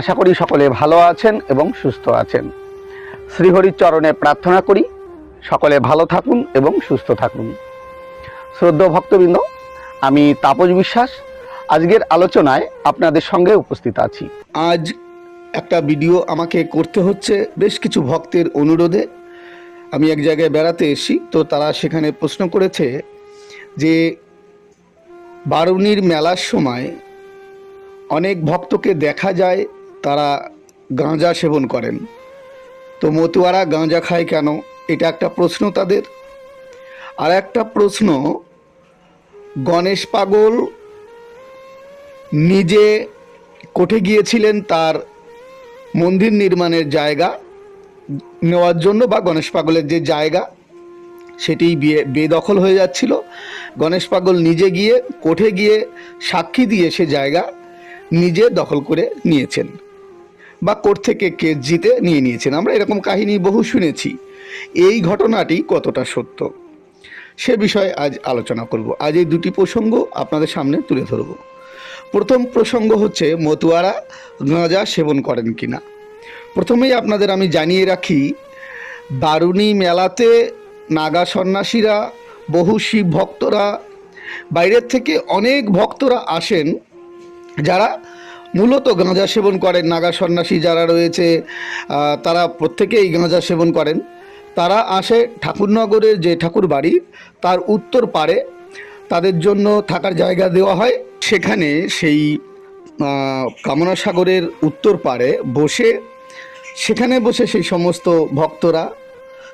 আশা করি সকলে ভালো আছেন এবং সুস্থ আছেন। শ্রীহরির চরণে প্রার্থনা করি, সকলে ভালো থাকুন এবং সুস্থ থাকুন। শ্রদ্ধ ভক্তবৃন্দ, আমি তাপস বিশ্বাস। আজকের আলোচনায় আপনাদের সঙ্গে উপস্থিত আছি। আজ একটা ভিডিও আমাকে করতে হচ্ছে বেশ কিছু ভক্তের অনুরোধে। আমি এক জায়গায় বেড়াতে এসেছি, তো তারা সেখানে প্রশ্ন করেছে যে, বারুণীর মেলার সময় অনেক ভক্তকে দেখা যায়, তারা গাঁজা সেবন করেন। তো মতুয়ারা গাঁজা খায় কেন? এটা একটা প্রশ্ন তাদের। আর একটা প্রশ্ন, গণেশ পাগল নিজে কোঠে গিয়েছিলেন তার মন্দির নির্মাণের জায়গা নেওয়ার জন্য বা গণেশ পাগলের যে জায়গা সেটি বেদখল হয়ে যাচ্ছিল। গণেশ পাগল নিজে গিয়ে কোঠে গিয়ে সাক্ষী দিয়ে সে জায়গা নিজে দখল করে নিয়েছেন বা কোর্ট থেকে কেস জিতে নিয়ে নিয়েছেন। আমরা এরকম কাহিনী বহু শুনেছি। এই ঘটনাটি কতটা সত্য? সে বিষয়ে আজ আলোচনা করব। আজ এই দুটি প্রসঙ্গ আপনাদের সামনে তুলে ধরব। প্রথম প্রসঙ্গ হচ্ছে, মতুয়ারা গাঁজা সেবন করেন কিনা? প্রথমেই আপনাদের আমি জানিয়ে রাখি, বারুণী মেলাতে নাগা সন্ন্যাসীরা, বহু শিব ভক্তরা, বাইরের থেকে অনেক ভক্তরা আসেন যারা মূলত গাঁজা সেবন করেন, নাগা সন্ন্যাসী যারা রয়েছে তারা প্রত্যেকেই গাঁজা সেবন করেন। তারা আসে ঠাকুরনগরের যে ঠাকুর বাড়ি, তার উত্তর পারে তাদের জন্য থাকার জায়গা দেওয়া হয়। সেখানে সেই কামনা সাগরের উত্তর পারে বসে, সেখানে বসে সেই সমস্ত ভক্তরা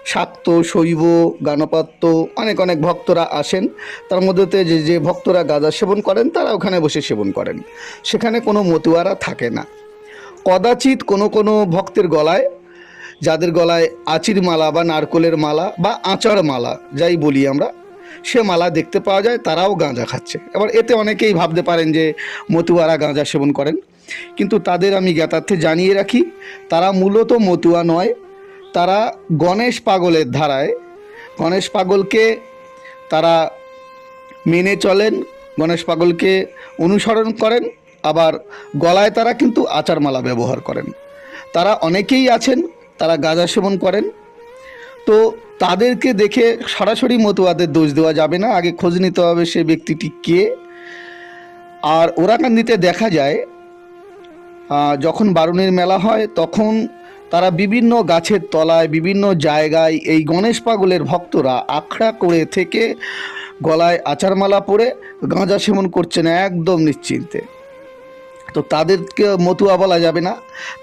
শাক্ত শৈব গানপাত্য অনেক অনেক ভক্তরা আসেন। তার মধ্যেতে যে যে ভক্তরা গাঁজা সেবন করেন, তারা ওখানে বসে সেবন করেন। সেখানে কোনো মতুয়ারা থাকে না। কদাচিৎ কোনো কোনো ভক্তের গলায়, যাদের গলায় আচির মালা বা নারকোলের মালা বা আচার মালা, যাই বলি আমরা, সে মালা দেখতে পাওয়া যায়, তারাও গাঁজা খাচ্ছে। এবার এতে অনেকেই ভাবতে পারেন যে, মতুয়ারা গাঁজা সেবন করেন। কিন্তু তাদের আমি জ্ঞাতার্থে জানিয়ে রাখি, তারা মূলত মতুয়া নয় তারা গণেশ পাগলের ধারায়, গণেশ পাগলকে তারা মেনে চলেন, গণেশ পাগলকে অনুসরণ করেন, আবার গলায় তারা কিন্তু আচারমালা ব্যবহার করেন। তারা অনেকেই আছেন, তারা গাঁজা সেবন করেন। তো তাদেরকে দেখে সরাসরি মতুয়াদের দোষ দেওয়া যাবে না, আগে খোঁজ নিতে হবে সে ব্যক্তিটি কে। আর ওরাকান্দিতে দেখা যায় যখন বারুণের মেলা হয়, তখন তারা বিভিন্ন গাছের তলায়, বিভিন্ন জায়গায় এই গণেশ পাগলের ভক্তরা আখড়া করে থেকে গলায় আচারমালা পরে গাঁজা সেবন করছেন একদম নিশ্চিন্তে। তো তাদেরকে মতুয়া বলা যাবে না।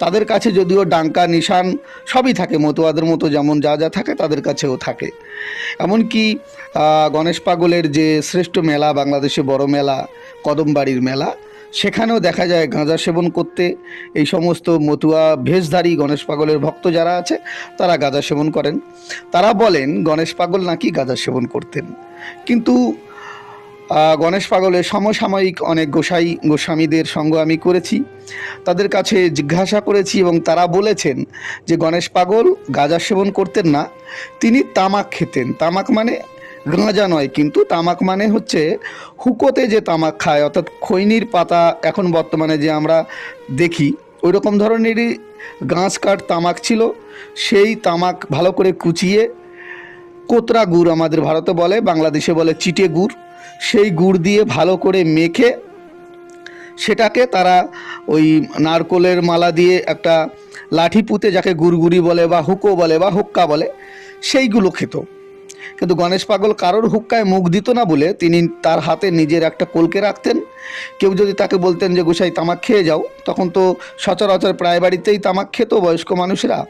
তাদের কাছে যদিও ডাঙ্কা, নিশান সবই থাকে, মতুয়াদের মতো যেমন যা যা থাকে তাদের কাছেও থাকে। এমনকি গণেশ পাগলের যে শ্রেষ্ঠ মেলা, বাংলাদেশে বড় মেলা, কদমবাড়ির মেলা সেখানেও দেখা যায় গাঁজা সেবন করতে। এই সমস্ত মতুয়া ভেষধারী গণেশ পাগলের ভক্ত যারা আছে, তারা গাঁজা সেবন করেন। তারা বলেন, গণেশ পাগল নাকি গাঁজা সেবন করতেন? কিন্তু গণেশ পাগলের সমসাময়িক অনেক গোসাই গোস্বামীদের সঙ্গ আমি করেছি। তাদের কাছে জিজ্ঞাসা করেছি এবং তারা বলেছেন যে, গণেশ পাগল গাঁজা সেবন করতেন না। তিনি তামাক খেতেন। তামাক মানে গাঁজা নয়, কিন্তু তামাক মানে হচ্ছে হুকোতে যে তামাক খায়, অর্থাৎ খৈনির পাতা এখন বর্তমানে যে আমরা দেখি ওই রকম ধরনেরই গাছ কাঠ তামাক ছিল। সেই তামাক ভালো করে কুচিয়ে কোতরা গুড় আমাদের ভারতে বলে, বাংলাদেশে বলে চিটে গুড়। সেই গুড় দিয়ে ভালো করে মেখে সেটাকে তারা ওই নারকোলের মালা দিয়ে একটা লাঠি পুঁতে যাকে গুড়গুড়ি বলে বা হুকো বলে বা হুক্কা বলে, সেইগুলো খেত। কিন্তু গণেশ পাগল কারোর হুক্কায় মুখ দিত না বলে তিনি তার হাতে নিজের একটা কলকে রাখতেন। কেউ যদি তাকে বলতেন যে, গোসাই, তামাক খেয়ে যাও, তখন তো সচরাচর প্রায় বাড়িতেই তামাক খেত বয়স্ক মানুষরা।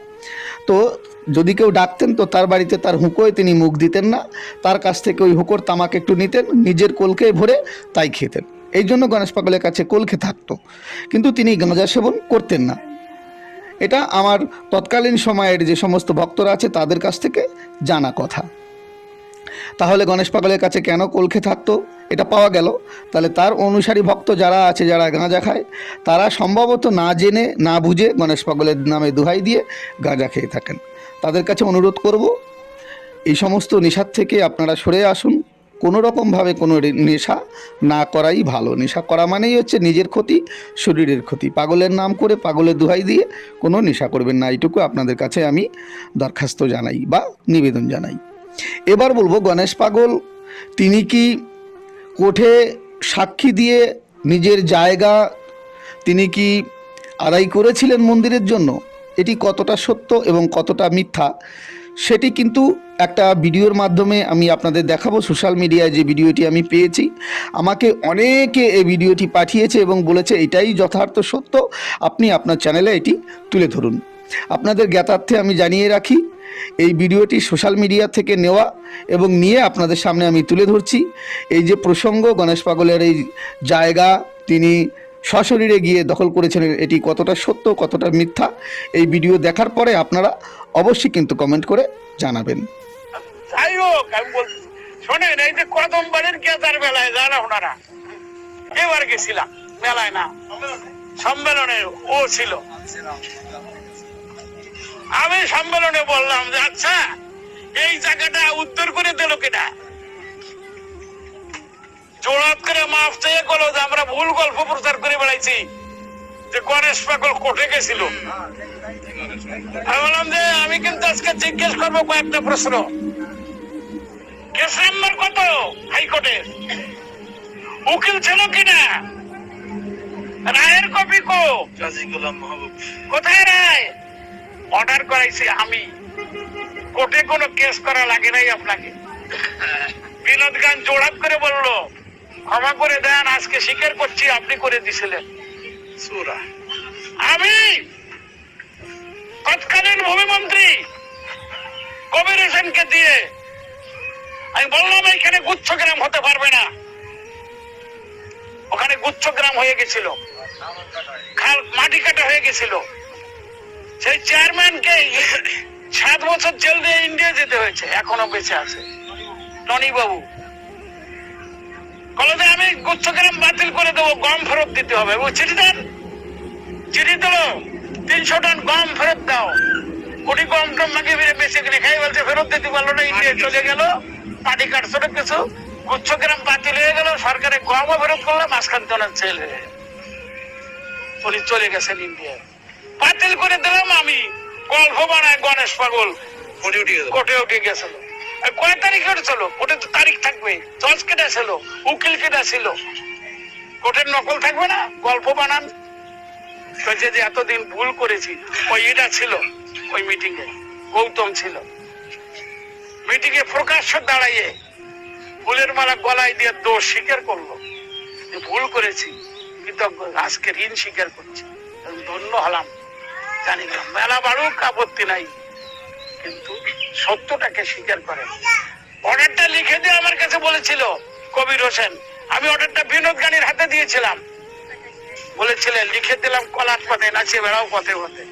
তো যদি কেউ ডাকতেন, তো তার বাড়িতে তার হুঁকোয় তিনি মুখ দিতেন না। তার কাছ থেকে ওই হুঁকোর তামাক একটু নিতেন, নিজের কলকে ভরে তাই খেতেন। এই জন্য গণেশ পাগলের কাছে কলকে থাকতো। কিন্তু তিনি গাঁজা সেবন করতেন না। এটা আমার তৎকালীন সময়ের যে সমস্ত ভক্তরা আছে তাদের কাছ থেকে জানা কথা। তাহলে গণেশ পাগলের কাছে কেন কলখে থাকতো? এটা পাওয়া গেল। তাহলে তার অনুসারী ভক্ত যারা আছে, যারা গাঁজা খায়, তারা সম্ভবত না জেনে, না বুঝে গণেশ পাগলের নামে দুহাই দিয়ে গাঁজা খেয়ে থাকেন। তাদের কাছে অনুরোধ করব, এই সমস্ত নেশার থেকে আপনারা সরে আসুন। কোনো রকমভাবে কোনো নেশা না করাই ভালো। নেশা করা মানেই হচ্ছে নিজের ক্ষতি, শরীরের ক্ষতি। পাগলের নাম করে পাগলের দুহাই দিয়ে কোনো নেশা করবেন না। এইটুকু আপনাদের কাছে আমি দরখাস্ত জানাই বা নিবেদন জানাই। এবার বলব, গণেশ পাগল, তিনি কি কোর্টে সাক্ষী দিয়ে নিজের জায়গা, তিনি কি আদায় করেছিলেন মন্দিরের জন্য? এটি কতটা সত্য এবং কতটা মিথ্যা? সেটি কিন্তু একটা ভিডিওর মাধ্যমে আমি আপনাদের দেখাবো। সোশ্যাল মিডিয়ায় যে ভিডিওটি আমি পেয়েছি, আমাকে অনেকে এই ভিডিওটি পাঠিয়েছে এবং বলেছে, এটাই যথার্থ সত্য। আপনি আপনার চ্যানেলে এটি তুলে ধরুন। আপনাদের জ্ঞাতার্থে আমি জানিয়ে রাখি, এই ভিডিওটি সোশ্যাল মিডিয়া থেকে নেওয়া এবং নিয়ে আপনাদের সামনে আমি তুলে ধরছি। এই যে প্রসঙ্গ, গণেশ পাগলের এই জায়গা তিনি সশরীরে গিয়ে দখল করেছিলেন, এটি কতটা সত্য, কতটা মিথ্যা, এই ভিডিও দেখার পরে আপনারা অবশ্যই কিন্তু কমেন্ট করে জানাবেন। শোনেন, এই যে মেলায় ওনারা? এবার গেছিলাম, মেলায় না সম্মেলনে ও ছিল। আমি সম্মেলনে বললাম যে আচ্ছা এই জায়গাটা উত্তর করে দিল কিনা? জোড়াত করে মাফ চেয়ে গেলো যে আমরা ভুল গল্প প্রচার করে বেড়াইছি যে গণেশ পাগল কোর্টে গেছিল। আমি বললাম যে আমি কিন্তু আজকে জিজ্ঞেস করব কয়েকটা প্রশ্ন। কেস নাম্বার কত হাইকোর্টের? উকিল ছিল কিনা? রায়ের কপি কো? কোথায় রায়? অর্ডার করাইছি আমি। কোর্টে কোনো কেস করা লাগে নাই আপনাকে। বিনোদ গান জোড়াত করে বলল ক্ষমা করে দেন আজকে স্বীকার করছি আপনি করে দিছিলেন। সুরা। আমি তৎকালীন ভূমিমন্ত্রী কবির হোসেনকে দিয়ে আমি বললাম এখানে গুচ্ছগ্রাম হতে পারবে না। ওখানে গুচ্ছগ্রাম হয়ে গেছিল। খাল মাটি কাটা হয়ে গেছিল। সেই চেয়ারম্যানকে সাত বছর জেল দিয়ে ইন্ডিয়া যেতে হয়েছে এখনও বেঁচে আছে। টনি বাবু। কলেজে আমি গুচ্ছগ্রাম বাতিল করে দেবো গম ফেরত দিতে হবে। ও চিঠি দেন? চিঠি দিল তিনশো টন গম ফেরত দাও। কোটি গম টম মাকে ফিরে বেশি কিনে খাই? বলছে ফেরত দিতে পারল না ইন্ডিয়া চলে গেল। পাটি কাটছিল কিছু। গুচ্ছগ্রাম বাতিল হয়ে গেল সরকারে গমও ফেরত করল মাঝখান তো জেল হয়ে উনি চলে গেছেন ইন্ডিয়া বাতিল করে দিলাম আমি। গল্প বানায় গণেশ পাগল। কোটি উঠে গেছিল। কয় তারিখে উঠেছিল? কোর্টে তো তারিখ থাকবে। জজ কেটা ছিল উকিল কেটা ছিল। কোর্টের নকল থাকবে না? গল্প বানান। যে এতদিন ভুল করেছি। ওই এটা ছিল ওই মিটিং এ। গৌতম ছিল। মিটিং এ প্রকাশ্য দাঁড়াইয়ে ফুলের মালা গলায় দিয়ে দোষ স্বীকার করল। ভুল করেছি কৃতজ্ঞ আজকে ঋণ স্বীকার করছি। ধন্য হলাম। জানি না, মেলা বাড়ুক আপত্তি নাই। কিন্তু সত্যটাকে স্বীকার করে অর্ডারটা লিখে দিয়ে আমার কাছে বলেছিল কবির হোসেন, আমি অর্ডারটা বিনোদ গানির হাতে দিয়েছিলাম। বলেছিলেন, লিখে দিলাম কলার পথে, নাচিয়ে বেড়াও পথে পথে।